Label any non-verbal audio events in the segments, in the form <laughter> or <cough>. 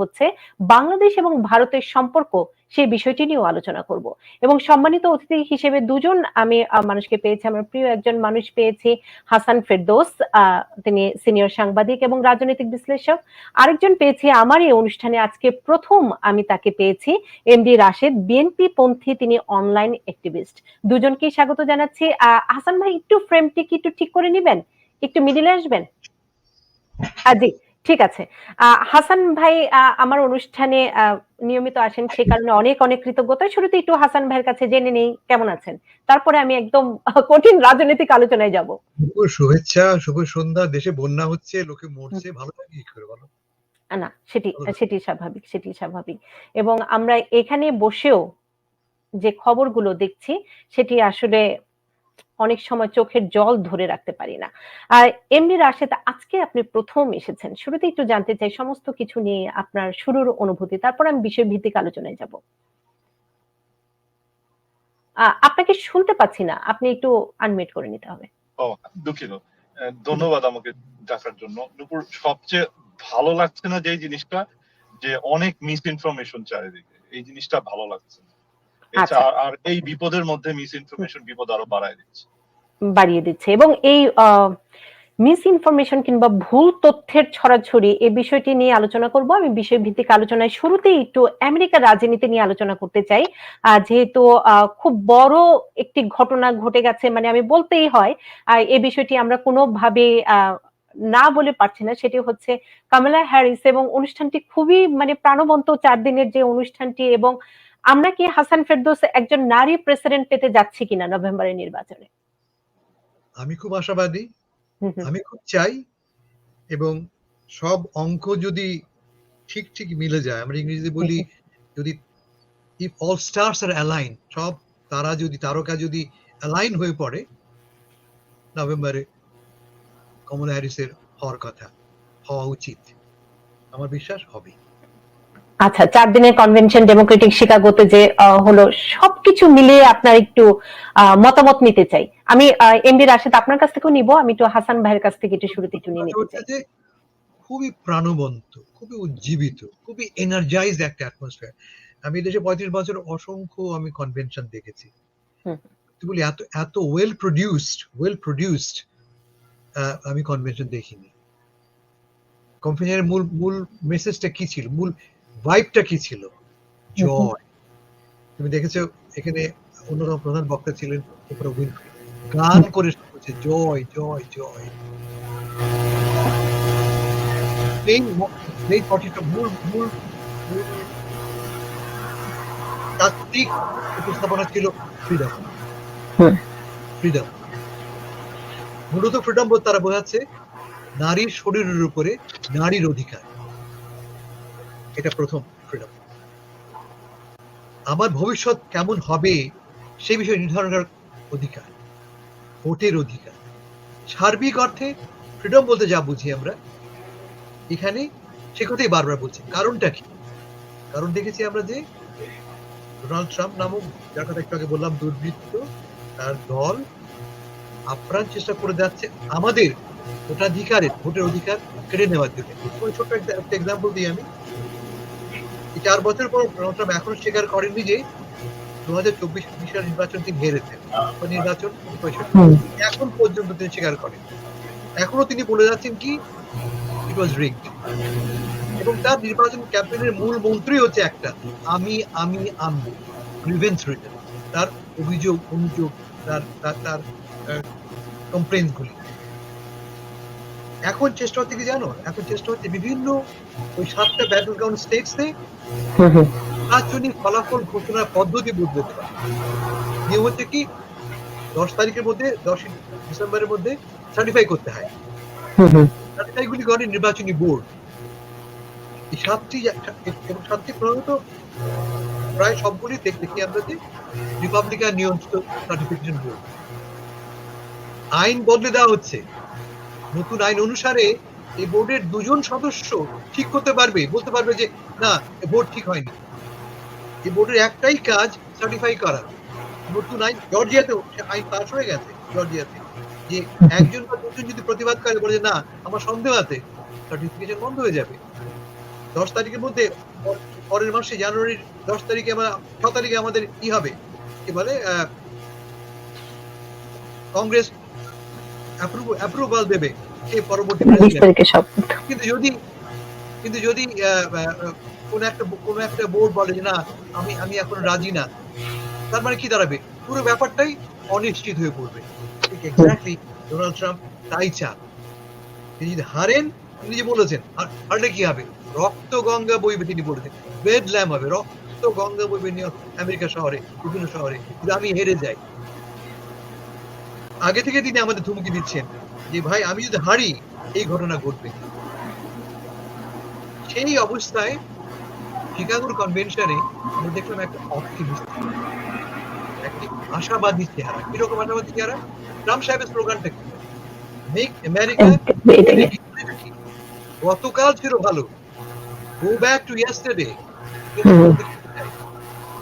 হচ্ছে বাংলাদেশ এবং ভারতের সম্পর্ক সেই বিষয়টি নিয়েও আলোচনা করব। এবং সম্মানিত অতিথি হিসেবে দুজন আমি মানুষকে পেয়েছি আমার প্রিয় একজন মানুষ পেয়েছি হাসান ফেরদৌস তিনি সিনিয়র সাংবাদিক এবং রাজনৈতিক বিশ্লেষক। আরেকজন পেয়েছি আমার এই অনুষ্ঠানে আজকে প্রথম আমি তাকে পেয়েছি এমডি রাশেদ বিএনপি পন্থী তিনি অনলাইন অ্যাক্টিভিস্ট। দুজনকেই স্বাগত জানাচ্ছি। হাসান ভাই একটু ফ্রেমটি কি একটু ঠিক করে নিবেন? একটু মিডিলে আসবেন? আহ, জি। ঠিক আছে। হাসান ভাই আমার অনুষ্ঠানে নিয়মিত আসেন সে কারণে অনেক অনেক কৃতজ্ঞতা। শুরুতে একটু হাসান ভাইয়ের কাছে জেনে নেই কেমন আছেন? তারপরে আমি একদম কঠিন রাজনৈতিক আলোচনায় যাব। শুভেচ্ছা শুভ সন্ধ্যা দেশে বন্যা হচ্ছে লোকে মরছে ভালো লাগে কি করে বলো? না সেটি সেটি স্বাভাবিক সেটি স্বাভাবিক। এবং আমরা এখানে বসেও যে খবরগুলো দেখছি সেটি আসলে অনেক সময় চোখের জল ধরে রাখতে পারি না। আর এমনি রাশেদ, আজকে আপনি প্রথম এসেছেন। শুরুতে একটু জানতে চাই, সমস্ত কিছু নিয়ে আপনার শুরুর অনুভূতি, তারপর আমি বিষয় ভিত্তিক আলোচনায় যাব। আপনাকে শুনতে পাচ্ছি না। আপনি একটু আনমিউট করে নিতে হবে। ও, দুঃখিত। ধন্যবাদ আমাকে ডাকার জন্য। নুপুর সবচেয়ে ভালো লাগছে না যে জিনিসটা? যে অনেক মিস ইনফরমেশন চারিদিকে। এই জিনিসটা ভালো লাগছে না। আর- আর এই বিপদের মধ্যে মিস ইনফরমেশন বিপদ আরও বাড়ায় দিচ্ছে। বাড়িয়ে দিচ্ছে। এবং এই মিস ইনফরমেশন কিংবা ভুল তথ্যের ছড়াছড়ি এই বিষয়টি নিয়ে আলোচনা করব। আমি বিষয় ভিত্তিক আলোচনায় শুরুতেই একটু আমেরিকার রাজনীতি নিয়ে আলোচনা করতে চাই। যেহেতু আহ, খুব বড় একটি ঘটনা ঘটে গেছে মানে আমি বলতেই হয় এই বিষয়টি আমরা কোনোভাবে আহ, না বলে পারছি না। সেটি হচ্ছে কামালা হ্যারিস এবং অনুষ্ঠানটি খুবই মানে প্রাণবন্ত চার দিনের যে অনুষ্ঠানটি এবং আমরা কি হাসান ফেরদৌস একজন নারী প্রেসিডেন্ট পেতে যাচ্ছি কিনা নভেম্বরের নির্বাচনে? আমি খুব আশাবাদী। আমি খুব চাই এবং সব অঙ্ক যদি ঠিক ঠিক মিলে যায় আমরা ইংরেজিতে বলি যদি if all stars are align সব তারা যদি তারকা যদি অ্যালাইন হয়ে পড়ে নভেম্বরে কমলা হ্যারিসের হওয়ার কথা হওয়া উচিত। আমার বিশ্বাস হবে আচ্ছা চার দিনের কনভেনশন ডেমোক্রেটিক শিকাগোতে যে হলো সবকিছু মিলিয়ে আপনার একটু মতামত নিতে চাই। আমি এমবি রাশেদ আপনার কাছ থেকেও নিব আমি একটু হাসান ভাইয়ের কাছ থেকে একটু শুরুতে একটু নিয়ে নিতে চাই। খুবই প্রাণবন্ত খুবই উজ্জীবিত খুবই এনার্জাইজ একটা অ্যাটমসফিয়ার আমি দেশে পঁয়ত্রিশ বছর অসংখ্য আমি কনভেনশন দেখেছি। বলি এত এত ওয়েল প্রডিউসড ওয়েল প্রডিউসড আমি কনভেনশন দেখিনি। কনভেনশনের মূল মূল মেসেজটা কি ছিল? মূল ভাইবটা কি ছিল? জয় তুমি দেখেছ এখানে অন্যতম প্রধান বক্তা ছিলেন গান করে বলছে জয় জয় জয় এই এই পটিটা মূল মূল তাত্ত্বিক উপস্থাপনা ছিল ফ্রিডম। ফ্রিডম মূলত ফ্রিডম তারা বোঝাচ্ছে নারীর শরীরের উপরে নারীর অধিকার। এটা প্রথম ফ্রিডম আমার ভবিষ্যৎ কেমন হবে সেই বিষয়ে নির্ধারণ করার অধিকার, ভোটের অধিকার। সার্বিক অর্থে ফ্রিডম বলতে যা বুঝি আমরা, এখানে সে কথাই বারবার বলছি। কারণটা কি? কারণ দেখেছি আমরা যে ডোনাল্ড ট্রাম্প নামক, যার কথা একটু আগে বললাম, দুর্বৃত্ত তার দল আপ্রাণ চেষ্টা করে যাচ্ছে আমাদের ভোটাধিকারের, ভোটের অধিকার কেড়ে নেওয়ার জন্য। ছোট্ট একটা এক্সাম্পল দিই আমি। চার বছর পর ডোনাল্ড ট্রাম্প এখনও স্বীকার করেননি যে দু হাজার চব্বিশ সালের নির্বাচন তিনি হেরেছেন নির্বাচন এখন পর্যন্ত তিনি স্বীকার করেন এখনও তিনি বলে যাচ্ছেন কি ইট ওয়াজ রিগড এবং তার নির্বাচন ক্যাম্পেইনের মূল মন্ত্রী হচ্ছে একটা আমি আমি আমি গ্রিভেন্স রিটার্ন তার অভিযোগ অনুযোগ তার তার তার কমপ্লেন গুলি। এখন চেষ্টা হচ্ছে কি জানো? এখন চেষ্টা হচ্ছে বিভিন্ন ওই সাতটা ব্যাটল গ্রাউন্ড স্টেটসে। নির্বাচনী ফলাফল ঘোষণার পদ্ধতি বদলে দেওয়া নিয়ম হচ্ছে কি দশ তারিখের মধ্যে দশ ডিসেম্বরের মধ্যে সার্টিফাই করতে হয়। সার্টিফাইগুলি করে নির্বাচনী বোর্ড এই সাতটি এবং সাতটি প্রধানত প্রায় সবগুলি দেখ- দেখি আমরা যে রিপাবলিকান নিয়ন্ত্রিত সার্টিফিকেশন বোর্ড আইন বদলে দেওয়া হচ্ছে। নতুন আইন অনুসারে এই বোর্ডের দুজন সদস্য ঠিক করতে পারবে, বলতে পারবে যে, না বোর্ড ঠিক হয়নি। এই বোর্ডের একটাই কাজ সার্টিফাই করা। নতুন আইন জর্জিয়াতেও আইন পাস হয়ে গেছে, জর্জিয়াতে। যে একজন বা দুজন যদি প্রতিবাদ করে বলে যে, না, আমার সন্দেহ আছে সার্টিফিকেশন বন্ধ হয়ে যাবে। দশ তারিখের মধ্যে, পরের মাসে, জানুয়ারির দশ তারিখে আমরা, ছ তারিখে আমাদের কি হবে। কি বলে কংগ্রেস অ্যাপ্রুভাল দেবে কে পরবর্তী কিন্তু যদি কিন্তু যদি কোন একটা কোন একটা বোর্ড বলে যে না আমি আমি এখন রাজি না তার মানে কি দাঁড়াবে? পুরো ব্যাপারটাই অনিশ্চিত হয়ে পড়বে। ঠিক এক্স্যাক্টলি ডোনাল্ড ট্রাম্প তাই চান। তিনি যদি হারেন তিনি যে বলেছেন হারলে কি হবে? রক্ত গঙ্গা বইবে তিনি বলেছেন। বেড ল্যাম হবে রক্ত গঙ্গা বইবে নিউ আমেরিকা শহরে বিভিন্ন শহরে। যদি আমি হেরে যাই আগে থেকে তিনি আমাদের ধুমকি দিচ্ছেন যে ভাই আমি যদি হারি এই ঘটনা ঘটবে। সেই অবস্থায় শিকাগোর কনভেনশনে আমরা দেখলাম একটা অপটিমিস্ট একটি আশাবাদী চেহারা। কীরকম আশাবাদী চেহারা? ট্রাম্প সাহেবের স্লোগানটা কি? মেক আমেরিকা গতকাল ছিল ভালো। গো ব্যাক টু ইয়েস্টারডে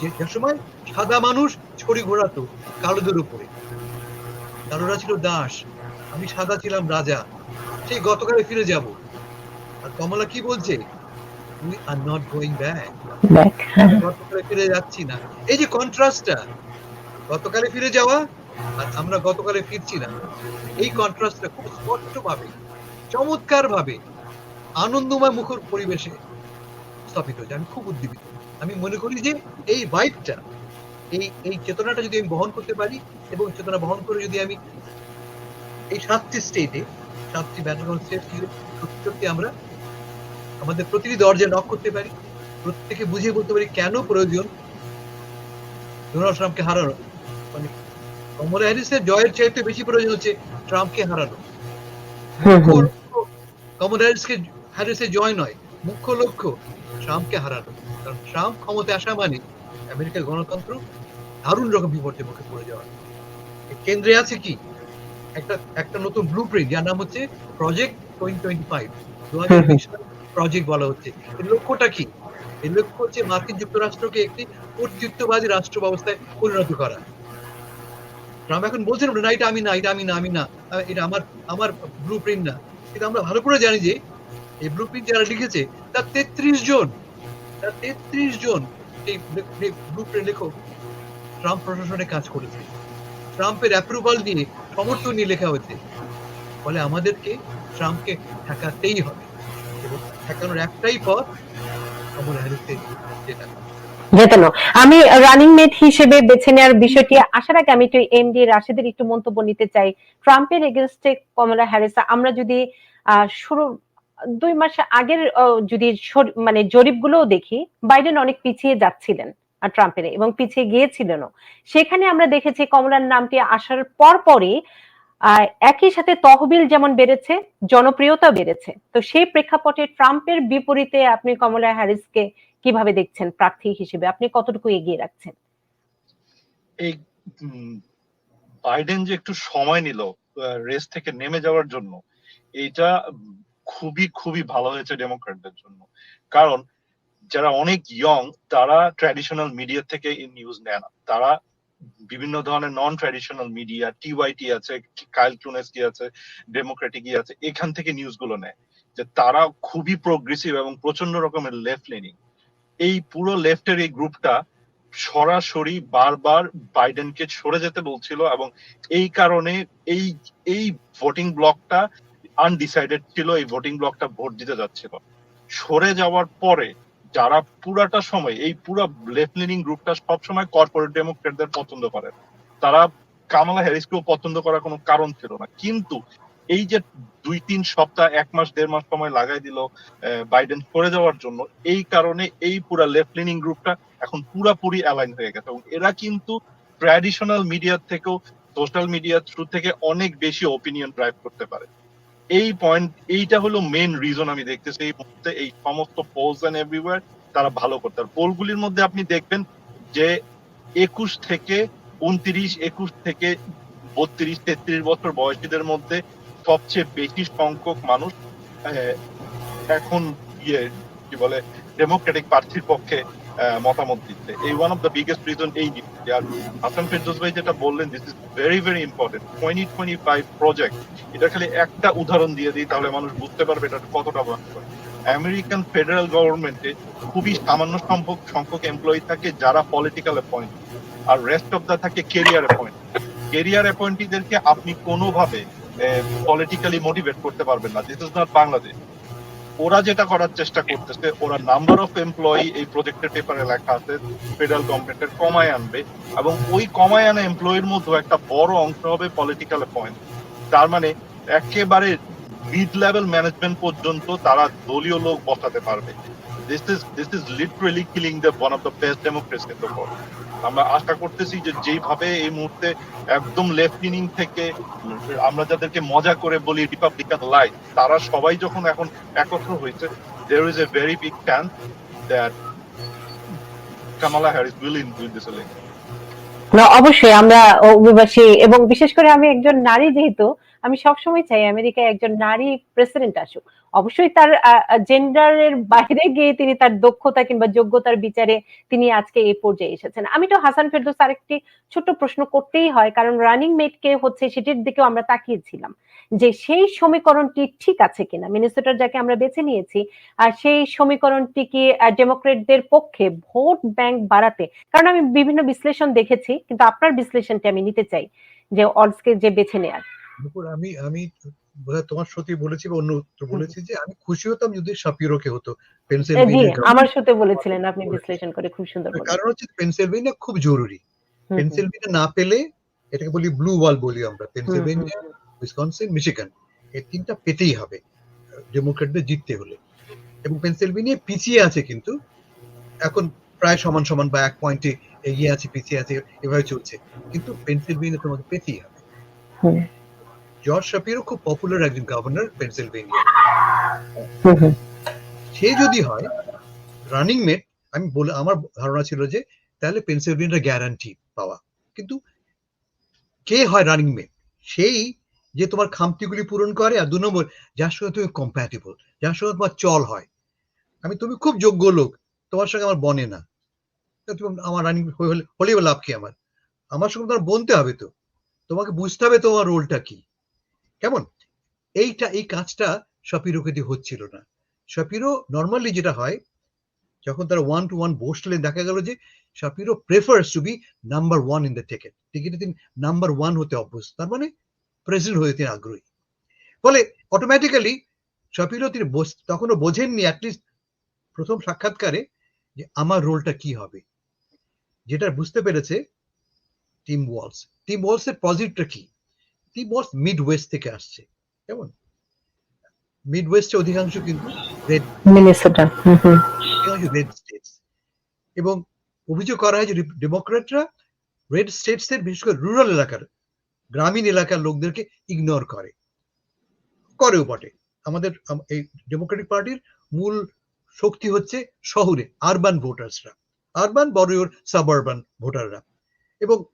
যে সময় সাদা মানুষ ছড়ি ঘোরাতো কালোদের উপরে। কালোরা ছিল দাস আমি সাদা ছিলাম রাজা। সেই গতকালে ফিরে যাব। আর কমলা কি বলছে? We are not going back গতকালে ফিরে যাচ্ছি না। এই যে কন্ট্রাস্টটা গতকালে ফিরে যাওয়া আর আমরা গতকালে ফিরছি না। এই কন্ট্রাস্টটা খুব স্পষ্ট ভাবে চমৎকার ভাবে আনন্দময় মুখর পরিবেশে স্থাপিত। হয়েছে আমি খুব উদ্দীপিত। আমি মনে করি যে এই ভাইবটা এই এই চেতনাটা যদি আমি বহন করতে পারি এবং চেতনা বহন করে যদি আমি এই সাতটি স্টেটে সাতটি ব্যাটলগ্রাউন্ড স্টেট সত্যি সত্যি আমরা আমাদের প্রতিটি দরজা নক করতে পারি প্রত্যেকে বুঝিয়ে বলতে পারি কেন প্রয়োজন? ডোনাল্ড ট্রাম্পকে হারানো। মানে কমলা হ্যারিসের জয়ের চাইতে বেশি প্রয়োজন হচ্ছে ট্রাম্পকে হারানো। হুম হুম কমলা হ্যারিসকে হ্যারিসের জয় নয় মুখ্য লক্ষ্য ট্রাম্পকে হারানো। কারণ ট্রাম্প ক্ষমতায় আসা মানে আমেরিকার গণতন্ত্র দারুণ রকম বিপর্যের মুখে পড়ে যাওয়া কেন্দ্রে আছে কি? একটা একটা নতুন ব্লু প্রিন্ট যার নাম হচ্ছে প্রজেক্ট প্রজেক্ট বলা হচ্ছে। এর লক্ষ্যটা কি? এর লক্ষ্য হচ্ছে মার্কিন যুক্তরাষ্ট্রকে একটি কর্তৃত্ববাদী রাষ্ট্র ব্যবস্থায় পরিণত করা। ট্রাম্প এখন বলছেন, না, এটা আমি না, এটা আমি না আমি না, এটা আমার আমার ব্লু প্রিন্ট না। কিন্তু আমরা ভালো করে জানি যে, এই ব্লু প্রিন্ট যারা লিখেছে, তার তেত্রিশ জন, তার তেত্রিশ জন প্রিন্ট ট্রাম্প প্রশাসনে কাজ করেছে। ট্রাম্পের অ্যাপ্রুভাল সমর্থন নিয়ে লেখা হয়েছে। ফলে আমাদেরকে ট্রাম্পকে ঠেকাতেই হবে। এবং ঠেকানোর একটাই পথ কমলা হ্যারিসকে যেটা। আমি রানিং মেট হিসেবে বেছে নেওয়ার বিষয়টি আসার আগে আমি একটু এমডি রাশেদের একটু মন্তব্য নিতে চাই। ট্রাম্পের এগেনস্টে কমলা হ্যারিস আমরা যদি শুরু দুই মাস আগের যদি মানে জরিপগুলোও দেখি, বাইডেন অনেক পিছিয়ে যাচ্ছিলেন ট্রাম্পের, এবং পিছিয়ে গিয়েছিলেনও। সেখানে আমরা দেখেছি কমলার নামটি আসার পর পরই একই সাথে তহবিল যেমন বেড়েছে জনপ্রিয়তা বেড়েছে। তো সেই প্রেক্ষাপটে ট্রাম্পের বিপরীতে আপনি কমলা হ্যারিসকে কীভাবে দেখছেন, প্রার্থী হিসেবে? আপনি কতটুকু এগিয়ে রাখছেন? এই বাইডেন যে একটু সময় নিল রেস থেকে নেমে যাওয়ার জন্য, এইটা খুবই খুবই ভালো হয়েছে ডেমোক্রেটদের জন্য। কারণ যারা অনেক ইয়ং তারা ট্র্যাডিশনাল মিডিয়া থেকে নিউজ নেয় না। তারা বিভিন্ন ধরনের নন ট্র্যাডিশনাল মিডিয়া টিওয়াইটি আছে কাইল টুনেস্কি আছে ডেমোক্রেটিক আছে, এখান থেকে নিউজগুলো নেয়। যে তারা খুবই প্রোগ্রেসিভ এবং প্রচণ্ড রকমের লেফট লেনিং এই পুরো লেফটের এই গ্রুপটা সরাসরি বারবার বাইডেনকে সরে যেতে বলছিল এবং এই কারণে এই এই ভোটিং ব্লকটা আনডিসাইডেড ছিল এই ভোটিং ব্লকটা ভোট দিতে যাচ্ছিল। সরে যাওয়ার পরে যারা পুরাটা সময়, এই পুরো লেফট লিনিং গ্রুপটা সবসময় কর্পোরেট ডেমোক্রেটদের পছন্দ করে। তারা কামালা হ্যারিসকেও পছন্দ করার কোনো কারণ ছিল না। কিন্তু এই যে দুই তিন সপ্তাহ, এক মাস, দেড় মাস সময় লাগাই দিল বাইডেন সরে যাওয়ার জন্য, এই কারণে এই পুরা লেফট লিনিং গ্রুপটা এখন পুরাপুরি অ্যালাইন হয়ে গেছে। এবং এরা কিন্তু ট্র্যাডিশনাল মিডিয়ার থেকেও সোশ্যাল মিডিয়ার থ্রু থেকে অনেক বেশি ওপিনিয়ন ড্রাইভ করতে পারে। এই পয়েন্ট এইটা হলো মেন রিজন আমি দেখতেছি এই মুহূর্তে এই সমস্ত পোলস এন্ড এভরিওয়ার তারা ভালো করতে আর পোলগুলির মধ্যে আপনি দেখবেন যে একুশ থেকে উনত্রিশ, একুশ থেকে বত্রিশ, তেত্রিশ বছর বয়সীদের মধ্যে সবচেয়ে বেশি সংখ্যক মানুষ এখন ইয়ে কি বলে ডেমোক্রেটিক প্রার্থীর পক্ষে মতামত দিচ্ছে। এই one of the biggest reason এই জিনিসটি। আর হাসান ফেরদৌস ভাই যেটা বললেন this is very very important twenty twenty five project এটা খালি একটা উদাহরণ দিয়ে দিই, তাহলে মানুষ বুঝতে পারবে এটা কতটা ভয়ঙ্কর। আমেরিকান ফেডারেল গভর্নমেন্টে খুবই সামান্য সংখ্যক সংখ্যক এমপ্লয়ি থাকে যারা পলিটিক্যাল অ্যাপয়েন্ট আর রেস্ট অফ দ্য থাকে কেরিয়ার অ্যাপয়েন্ট কেরিয়ার অ্যাপয়েন্টিদেরকে আপনি কোনোভাবে পলিটিক্যালি মোটিভেট করতে পারবেন না। দিস ইজ নট বাংলাদেশ ওরা যেটা করার চেষ্টা করতেছে, ওরা নাম্বার অফ এমপ্লয়ি এই প্রজেক্টের পেপারে লেখা আছে ফেডারেল গভর্নমেন্টের কমায় আনবে এবং ওই কমায় আনা এমপ্লয়ির মধ্যে একটা বড় অংশ হবে পলিটিক্যাল পয়েন্ট তার মানে একেবারে মিড লেভেল ম্যানেজমেন্ট পর্যন্ত তারা দলীয় লোক বসাতে পারবে। This is this is literally killing the one of the best democracy in the world আমরা আশা করতেছি যে যেভাবে এই মুহূর্তে একদম লেফট লিনিং থেকে আমরা যাদেরকে মজা করে বলি রিপাবলিকান লাইট তারা সবাই যখন এখন একত্র হয়েছে there is a very big chance that Kamala Harris will in win this না, অবশ্যই আমরা অভিবাসী এবং বিশেষ করে আমি একজন নারী যেহেতু আমি সবসময় চাই আমেরিকায় একজন নারী প্রেসিডেন্ট আসুক। অবশ্যই তার জেন্ডারের বাইরে গিয়ে তিনি তার দক্ষতা কিংবা যোগ্যতার বিচারে তিনি আজকে এই পর্যায়ে এসেছেন। আমি তো হাসান ফেরদৌস আরেকটি ছোট্ট প্রশ্ন করতেই হয়, কারণ রানিং মেট কে হচ্ছে সেটির দিকেও আমরা তাকিয়েছিলাম যে সেই সমীকরণটি ঠিক আছে কিনা। মিনিসোটার যাকে আমরা বেছে নিয়েছি আর সেই সমীকরণটি কি ডেমোক্রেটদের পক্ষে ভোট ব্যাংক বাড়াতে? কারণ আমি বিভিন্ন বিশ্লেষণ দেখেছি, কিন্তু আপনার বিশ্লেষণটি আমি নিতে চাই যে অডসকে যে বেছে নেয়ার। দুপুর আমি আমি তোমার সাথে বলেছি বা অন্য বলেছি যে আমি খুশি হতাম যদি সাপিরোকে হতো। পেনসিলভেনিয়া আমার সাথে বলেছিলেন আপনি বিশ্লেষণ করে খুব সুন্দর কারণ হচ্ছে পেনসিলভেনিয়া খুব জরুরি। হুম, না পেলে এটাকে বলি ব্লু ওয়াল বলি আমরা পেনসিলভেনিয়া উইসকনসিন মিশিগান এই তিনটা পেতেই হবে ডেমোক্রেটদের জিততে হলে। এবং পেনসিলভেনিয়া পিছিয়ে আছে কিন্তু এখন প্রায় সমান সমান বা এক পয়েন্টে এগিয়ে আছে পিছিয়ে আছে এভাবে চলছে। কিন্তু পেনসিলভেনিয়া তোমাকে পেতেই হবে। জর্জ শাপিরো খুব পপুলার একজন গভর্নর পেনসিলভেনিয়া সে যদি হয় রানিং মেট আমি বলে আমার ধারণা ছিল যে তাহলে পেনসিলভেনিয়া গ্যারান্টি পাওয়া। কিন্তু কে হয় রানিং মেট সেই যে তোমার খামতিগুলি পূরণ করে আর দু নম্বর যার সঙ্গে তুমি কম্প্যাটেবল যার সঙ্গে তোমার চল হয়। আমি তুমি খুব যোগ্য লোক তোমার সঙ্গে আমার বনে না। তুমি আমার রানিং হলে লাভ কি আমার? আমার সঙ্গে তোমার বনতে হবে তো। তোমাকে বুঝতে হবে তোমার রোলটা কি। কেমন? এইটা, এই কাজটা শপিরোকে দিয়ে হচ্ছিল না। শাপিরো নর্মালি যেটা হয়, যখন তারা ওয়ান টু ওয়ান বসলেন দেখা গেল যে Shapiro prefers to be number one in the ticket টিকিটে তিনি নাম্বার ওয়ান হতে অভ্যস্ত। তার মানে প্রেসিডেন্ট হতে তিনি আগ্রহী। ফলে অটোমেটিক্যালি শাপিরো তিনি তখনও বোঝেননি অ্যাটলিস্ট প্রথম সাক্ষাৎকারে যে আমার রোলটা কি হবে। যেটা বুঝতে পেরেছে টিম ওয়ালস টিম ওয়ালসের পজিটিভটা কি? ওয়ালস মিড ওয়েস্ট থেকে আসছে কেমন? মিড ওয়েস্টে অধিকাংশ কিন্তু রেড রেড স্টেটস এবং অভিযোগ করা হয় যে ডেমোক্রেটরা রেড স্টেটস এর বিশেষ করে রুরাল এলাকার গ্রামীণ এলাকার লোকদেরকে ইগনোর করে। করেও বটে। আমাদের এই ডেমোক্রেটিক পার্টির মূল শক্তি হচ্ছে শহরে আরবান ভোটার্সরা আরবান বড় সাবারবান ভোটাররা এবং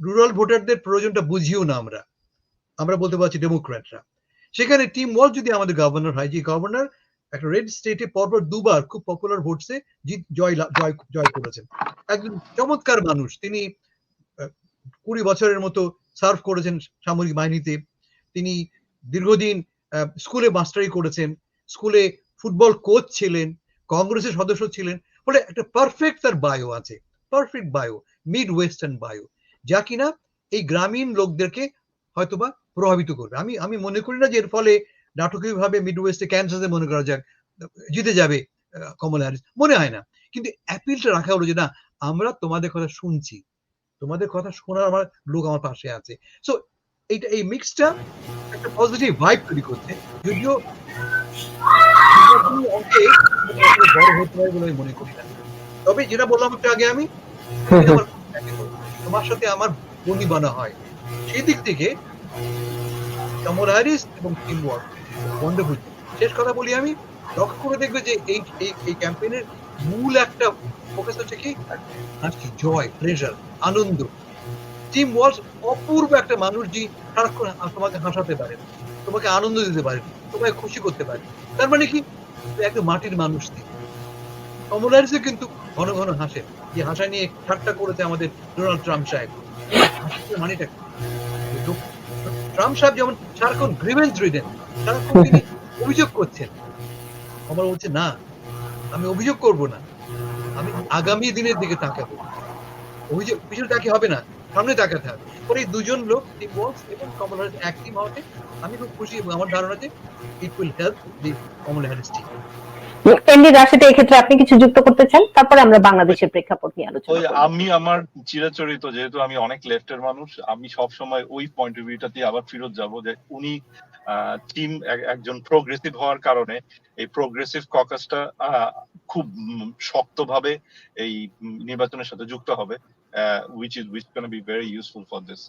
রুরাল ভোটারদের প্রয়োজনটা বুঝিও না আমরা। আমরা বলতে পারছি ডেমোক্র্যাটরা সেখানে টিম ওয়াল যদি আমাদের গভর্নর হয়, যে গভর্নর একটা রেড স্টেটে পরপর দুবার খুব পপুলার ভোটসে জিত, জয় জয় করেছেন। একজন চমৎকার মানুষ, তিনি কুড়ি বছরের মতো সার্ভ করেছেন সামরিক বাহিনীতে। তিনি দীর্ঘদিন স্কুলে মাস্টারি করেছেন স্কুলে ফুটবল কোচ ছিলেন কংগ্রেসের সদস্য ছিলেন। বলে একটা পারফেক্ট তার বায়ো আছে perfect bio midwestern bio যা কিনা এই গ্রামীণ লোকদেরকে হয়তোবা প্রভাবিত করবে। আমি আমি মনে করি না যে এর ফলে নাটকীয় ভাবে মিড ওয়েস্টে ক্যান্সাসে মনে করা যাক জিতে যাবে কমলা হ্যারিস। মনে হয় না। কিন্তু অ্যাপিলটা রাখা হলো যে না আমরা তোমাদের কথা শুনছি। তোমাদের কথা শোনার আমার লোক আমার পাশে আছে। সো এইটা এই মিক্সটা একটা পজিটিভ ভাইব তৈরি করছে। যদিও বড় হতে পারে বলে মনে করি না। তবে যেটা বললাম একটু আগে আমি তোমার সাথে আমার বন্দি বানা হয়। সেই দিক থেকে কমল হ্যারিস এবং টিম ওয়ার্ক ওয়ান্ডারফুল শেষ কথা বলি আমি। লক্ষ্য করে দেখবে যে এই এই এই ক্যাম্পেইনের মূল একটা ফোকাস হচ্ছে কি? হাসি জয় প্লেজার আনন্দ। টিম ওয়ার্স অপূর্ব একটা মানুষ যে সারাক্ষণ তোমাকে হাসাতে পারে তোমাকে আনন্দ দিতে পারে তোমাকে খুশি করতে পারে তার মানে কি? একটা মাটির মানুষ তিনি। কমল হ্যারিসও কিন্তু ঘন ঘন হাসে। যে হাসা নিয়ে ঠাট্টা করেছে আমাদের ডোনাল্ড ট্রাম্প সাহেব। মানেটা ট্রাম্প সাহেব যেমন সারাক্ষণ গ্রিভেন্স রিডেন সারাক্ষণ তিনি <laughs> অভিযোগ করছেন। আমার বলছে না আমি অভিযোগ করব না। আমি আগামী দিনের দিকে তাকাবো। অভিযোগ পিছনে তাকে হবে না সামনে তাকাতে হবে। পরে এই দুজন লোক টিম ওয়ার্কস এবং কমলা হ্যারিস এক টিম হওয়াতে আমি খুব খুশি আমার ধারণা যে it will help the Kamala Harris team MD রাশেদে এক্ষেত্রে আপনি কিছু যুক্ত করতে চান? তারপরে আমরা বাংলাদেশের প্রেক্ষাপট নিয়ে আলোচনা করব। আমি আমার চিরাচরিত যেহেতু আমি অনেক লেফটের মানুষ আমি সব সময় ওই পয়েন্ট অফ ভিউটাতে আবার ফেরত যাব যে উনি টিম একজন প্রোগ্রেসিভ হওয়ার কারণে এই প্রোগ্রেসিভ ককাসটা খুব শক্তভাবে এই নির্বাচনের সাথে যুক্ত হবে which is which can be very useful for this